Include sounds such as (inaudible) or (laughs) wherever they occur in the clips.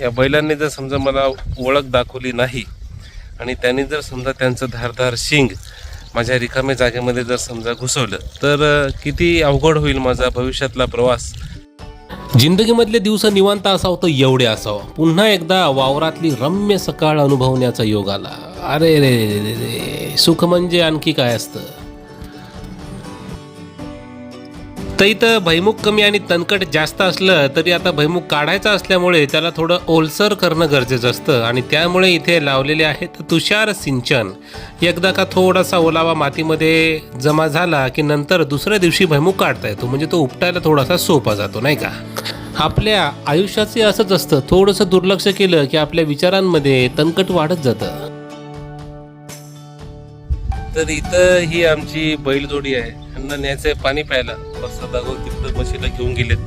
या बैलांनी जर समजा मला ओळख दाखवली नाही आणि त्यांनी जर समजा त्यांचं धारधार शिंग माझ्या रिकाम्या जागेमध्ये जर समजा घुसवलं तर किती अवघड होईल माझा भविष्यातला प्रवास? जिंदगीमधले दिवस निवांत असावं तर एवढे असावं. पुन्हा एकदा वावरातली रम्य सकाळ अनुभवण्याचा योग आला. अरे रे रे रे. सुख म्हणजे आणखी काय असतं? तर इथं भैमुख कमी आणि तणकट जास्त असलं तरी आता भैमुख काढायचा असल्यामुळे त्याला थोडं ओलसर करणं गरजेचं असतं. आणि त्यामुळे इथे लावलेले आहेत तुषार सिंचन. एकदा का थोडासा ओलावा मातीमध्ये जमा झाला की नंतर दुसऱ्या दिवशी भैमुख काढता येतो. म्हणजे तो उपटायला थोडासा सोपा जातो नाही का? आपल्या आयुष्याचे असंच असतं. थोडंसं दुर्लक्ष केलं की आपल्या विचारांमध्ये तणकट वाढत जातं. तर इथं ही आमची बैलजोडी आहे. यांना न्यायचं आहे पाणी प्यायला. बसा दागो तिकडं म्हशीला घेऊन गेलेत.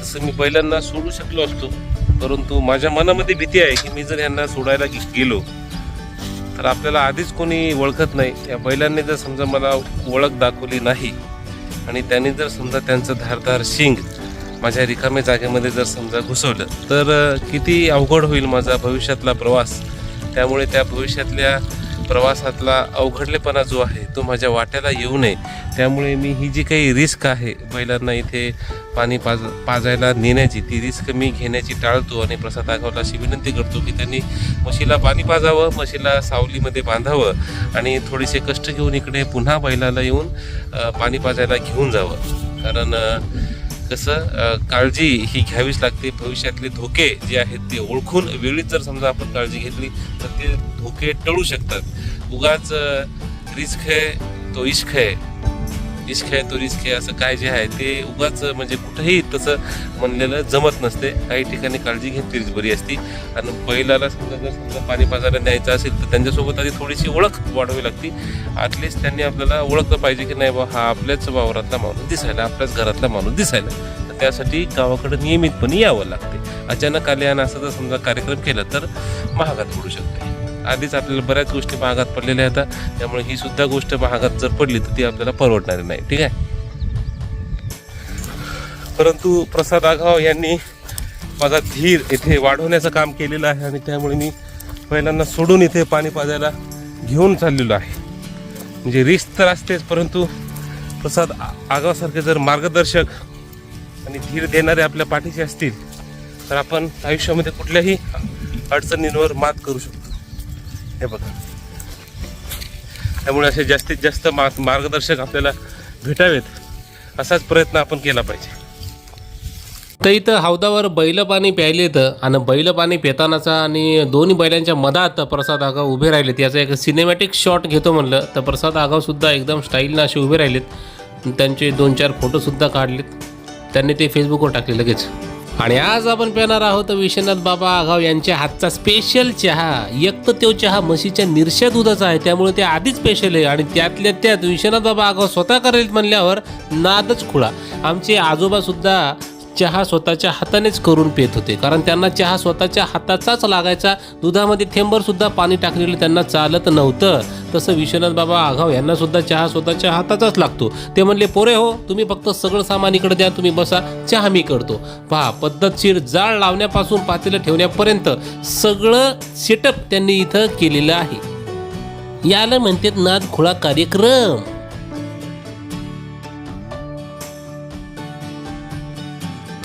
तसं मी बैलांना सोडू शकलो असतो. परंतु माझ्या मनामध्ये भीती आहे की मी जर यांना सोडायला गेलो तर आपल्याला आधीच कोणी ओळखत नाही. या बैलांनी जर समजा मला ओळख दाखवली नाही आणि त्यांनी जर समजा त्यांचं धारधार शिंग माझ्या रिकाम्या जागेमध्ये जर समजा घुसवलं तर किती अवघड होईल माझा भविष्यातला प्रवास. त्यामुळे त्या भविष्यातल्या प्रवासातला अवघडलेपणा जो आहे तो माझ्या वाट्याला येऊ नये. त्यामुळे मी ही जी काही रिस्क आहे बैलांना इथे पाणी पाज पाजायला नेण्याची ती रिस्क मी घेण्याची टाळतो आणि प्रसाद आगावला अशी विनंती करतो की त्यांनी म्हशीला पाणी पाजावं म्हशीला सावलीमध्ये बांधावं आणि थोडेसे कष्ट घेऊन इकडे पुन्हा बैलाला येऊन पाणी पाजायला घेऊन जावं. कारण कसं काळजी ही घ्यावीच लागते. भविष्यातले धोके जे आहेत ते ओळखून वेळीच जर समजा आपण काळजी घेतली तर ते धोके टळू शकतात. उगाच रिस्क है तो इश्क है इश्क आहे तो रिस्क आहे असं काय जे आहे ते उगाच म्हणजे कुठंही तसं म्हणलेलं जमत नसते. काही ठिकाणी काळजी घेतलीच बरी असती. आणि बैलाला समजा जर समजा पाणी पाजायला न्यायचं असेल तर त्यांच्यासोबत आधी थोडीशी ओळख वाढवी लागती. ॲटलिस्ट त्यांनी आपल्याला ओळखलं पाहिजे की नाही बा हा आपल्याच वावरातला माणूस दिसायला आपल्याच घरातला माणूस दिसायला. त्यासाठी गावाकडे नियमितपणे यावं लागते. अचानक आले आणि असं जर समजा कार्यक्रम केला तर महागात पडू शकते. आधीच आपल्याला बऱ्याच गोष्टी महागात पडलेल्या आहेत. त्यामुळे ही सुद्धा गोष्ट महागात जर पडली तर ती आपल्याला परवडणारी नाही. ठीक आहे? परंतु प्रसाद आघाव यांनी माझा धीर इथे वाढवण्याचं काम केलेलं आहे आणि त्यामुळे मी पहिल्यांदा सोडून इथे पाणी पाजायला घेऊन चाललेलो आहे. म्हणजे रिस्क तर असतेच परंतु प्रसाद आ- आगावसारखे जर मार्गदर्शक आणि धीर देणारे आपल्या पाठीशी असतील तर आपण आयुष्यामध्ये कुठल्याही अडचणींवर मात करू शकतो. हे बघा. त्यामुळे असे जास्तीत जास्त मा मार्गदर्शक आपल्याला भेटावेत असाच प्रयत्न आपण केला पाहिजे. तर इथं हौदावर बैल पाणी प्यायलेत आणि बैल पाणी पितानाचा आणि दोन्ही बैलांच्या मधात प्रसाद आगाव उभे राहिलेत. याचा एक सिनेमॅटिक शॉट घेतो म्हणलं तर प्रसाद आगावसुद्धा एकदम स्टाईलनं असे उभे राहिलेत. त्यांचे दोन चार फोटोसुद्धा काढलेत. त्यांनी ते फेसबुकवर टाकले लगेच. आणि आज आपण पिणार आहोत विश्वनाथ बाबा आघाव यांच्या हातचा स्पेशल चहा. एक तर तो चहा म्हशीच्या निरशा दुधाचा आहे. त्यामुळे ते आधीच स्पेशल आहे. आणि त्यातल्या त्यात विश्वनाथ बाबा आगाव स्वतः करेल म्हणल्यावर नादच खुळा. आमचे आजोबा सुद्धा चहा स्वतःच्या हातानेच करून पित होते. कारण त्यांना चहा स्वतःच्या हाताचाच लागायचा. दुधामध्ये थेंबरसुद्धा पाणी टाकलेलं त्यांना चालत नव्हतं. तसं विश्वनाथ बाबा आघाव यांनासुद्धा चहा स्वतःच्या हाताचाच लागतो. ते म्हणले पोरे हो तुम्ही फक्त सगळं सामान इकडे द्या तुम्ही बसा चहा मी करतो. पहा पद्धतशीर जाळ लावण्यापासून पातेलं ठेवण्यापर्यंत सगळं सेटअप त्यांनी इथं केलेलं आहे. याला म्हणतात नाद खुळा कार्यक्रम.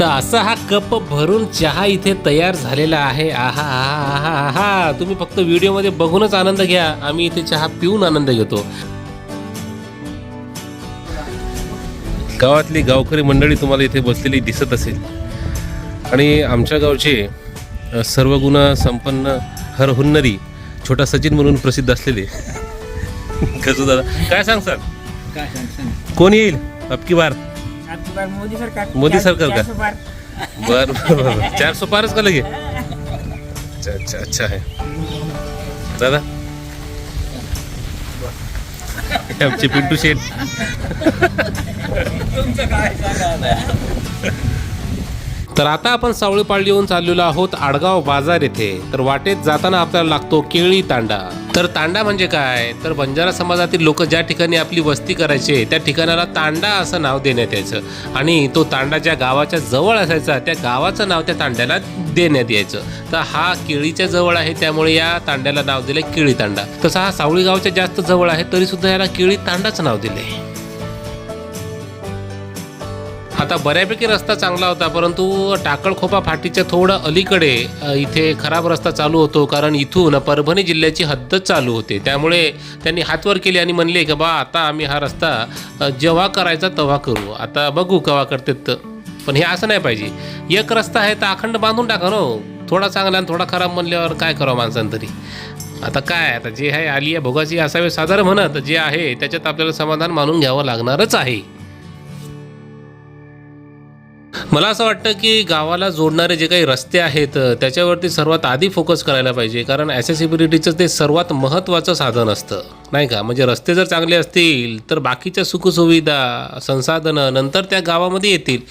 तर असा हा कप भरून चहा इथे तयार झालेला आहे. आहा आहा आहा आहा. तुम्ही फक्त व्हिडिओमध्ये बघूनच आनंद घ्या. आम्ही इथे चहा पिऊन आनंद घेतो. गावातली गावकरी मंडळी तुम्हाला इथे बसलेली दिसत असेल. आणि आमच्या गावचे सर्व गुण संपन्न हर हुन्नरी छोटा सचिन म्हणून प्रसिद्ध असलेले. (laughs) कसं दादा काय सांग सर? काय सांग कोण येईल? अबकी बार. मोदी सरकार. मोदी सरकार का? बर. बर बर चार सौ पारच का लगे? अच्छा अच्छा अच्छा आहे दादा? हे आमचे पिंटू शेठ. तर आता आपण सावळी पाळली येऊन चाललेलो आहोत आडगाव बाजार येथे तर वाटेत जाताना आपल्याला लागतो केळी तांडा. तर तांडा म्हणजे काय? तर बंजारा समाजातील लोक ज्या ठिकाणी आपली वस्ती करायचे त्या ठिकाणाला तांडा असं नाव देण्यात यायचं. आणि तो तांडा ज्या गावाच्या जवळ असायचा त्या गावाचं नाव त्या तांड्याला देण्यात यायचं. तर हा केळीच्या जवळ आहे त्यामुळे या तांड्याला नाव दिले केळी तांडा. तसा हा सावळी गावच्या जास्त जवळ आहे तरी सुद्धा याला केळी तांडाचं नाव दिले आता बऱ्यापैकी रस्ता चांगला होता परंतु टाकळखोपा फाटीच्या थोडं अलीकडे इथे खराब रस्ता चालू होतो कारण इथून परभणी जिल्ह्याची हद्दच चालू होते. त्यामुळे त्यांनी हातवर केले आणि म्हणले की बा आता आम्ही हा रस्ता जेव्हा करायचा तेव्हा करू. आता बघू केव्हा करतात. तर पण हे असं नाही पाहिजे. एक रस्ता आहे तर अखंड बांधून टाका नो हो. थोडा चांगला आणि थोडा खराब म्हणल्यावर काय करावं माणसांनी तरी? आता काय आता जे आहे आली आहे भोगाची असावे साधारण म्हणत जे आहे त्याच्यात आपल्याला समाधान मानून घ्यावं लागणारच आहे. मला असं वाटतं की गावाला जोडणारे जे काही रस्ते आहेत त्याच्यावरती सर्वात आधी फोकस करायला पाहिजे. कारण ॲसेसिबिलिटीचं ते सर्वात महत्त्वाचं साधन असतं. नाही का? म्हणजे रस्ते जर चांगले असतील तर बाकीच्या सुखसुविधा संसाधनं नंतर त्या गावामध्ये येतील.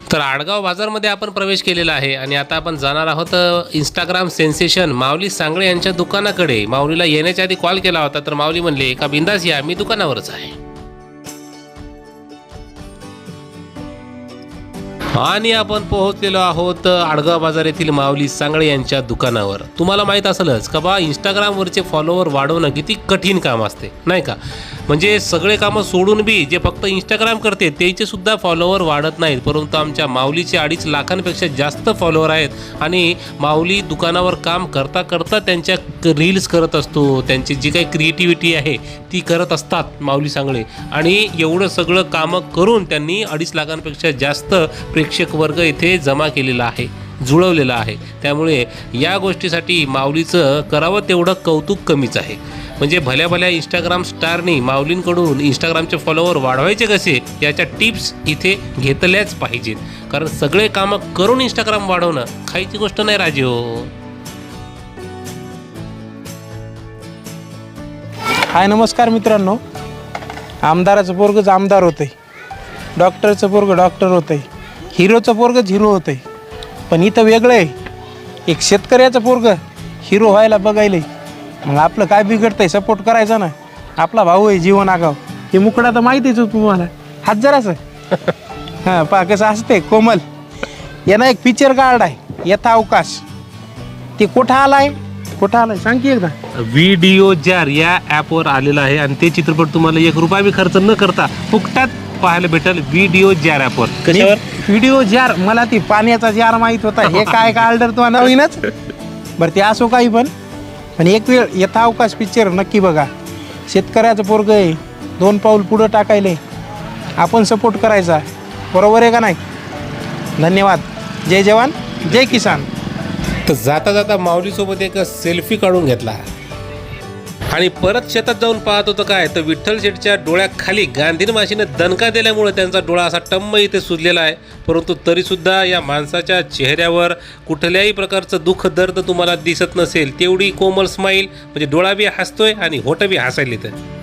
तर आडगाव बाजारमध्ये आपण प्रवेश केलेला आहे आणि आता आपण जाणार आहोत इंस्टाग्राम सेन्सेशन माऊली सांगळे यांच्या दुकानाकडे. माऊलीला येण्याच्या आधी कॉल केला होता तर माऊली म्हणले एका बिंदास या मी दुकानावरच आहे. आणि आपण पोहोचलेलो आहोत आडगाव बाजार येथील माऊली सांगळे यांच्या दुकानावर. तुम्हाला माहीत असेलच का बा इंस्टाग्रामवरचे फॉलोवर वाढवणं किती कठीण काम असते नाही का? म्हणजे सगळे कामं सोडून बी जे फक्त इंस्टाग्राम करते त्याचे सुद्धा फॉलोवर वाढत नाहीत. परंतु आमच्या माऊलीचे अडीच लाखांपेक्षा जास्त फॉलोवर आहेत. आणि माऊली दुकानावर काम करता करता त्यांच्या रील्स करत असतो. त्यांची जी काही क्रिएटिव्हिटी आहे ती करत असतात माऊली सांगळे आणि एवढं सगळं कामं करून त्यांनी अडीच लाखांपेक्षा जास्त प्रेक्षक वर्ग इथे जमा केलेला आहे. जुळवलेला आहे. त्यामुळे या गोष्टीसाठी माऊलीचं करावं तेवढं कौतुक कमीच आहे. म्हणजे भल्या भल्या इंस्टाग्राम स्टारनी माऊलींकडून इंस्टाग्रामचे फॉलोअर वाढवायचे कसे याच्या टिप्स इथे घेतल्याच पाहिजेत. कारण सगळे कामं करून इंस्टाग्राम वाढवणं खायची गोष्ट नाही राजे हो. हाय नमस्कार मित्रांनो. आमदाराचं पोरगंच आमदार होतंय. डॉक्टरचं पोरगं डॉक्टर होतंय. हिरोचं पोरगंच हिरो आहे पण इथं वेगळं आहे. एक शेतकऱ्याचं पोरगं हिरो व्हायला बघायलंय मग आपलं काय बिघडतंय? सपोर्ट करायचा ना. आपला भाऊ आहे जीवन आगाव. हे मुकडा तर माहितीच तुम्हाला. हात जराचं (laughs) हां पा कसं असते कोमल. यानं एक पिक्चर कार्ड आहे यथा अवकाश. ते कुठं आलाय? कुठं आलाय? सांग की एकदा. व्हिडिओ जार या ॲपवर आलेला आहे. आणि ते चित्रपट तुम्हाला एक रुपया बी खर्च न करता फुकटात पाहायला भेटेल व्हिडिओ जार ॲपवर कशावर व्हिडिओ जार मला ती पाण्याचा जार माहीत होता. हे काय का ऑर्डर तो नवीनच? बरं ते असो काही पण. पण एक वेळ यथावकाश पिक्चर नक्की बघा. शेतकऱ्याचं पोरग आहे. दोन पाऊल पुढं टाकायले. आपण सपोर्ट करायचा. बरोबर आहे का नाही? धन्यवाद. जय जवान जय किसान. तर जाता जाता माऊलीसोबत एक सेल्फी काढून घेतला. आणि परत शेतात जाऊन पाहत होतं काय? तर विठ्ठल शेठच्या डोळ्याखाली गांधीन माशीने दणका दिल्यामुळे त्यांचा डोळा असा टम्म इथे सुजलेला आहे. परंतु तरीसुद्धा या माणसाच्या चेहऱ्यावर कुठल्याही प्रकारचं दुःख दर्द तुम्हाला दिसत नसेल. तेवढी कोमल स्माईल म्हणजे डोळा बी हसतोय आणि होटं बी हसायला तर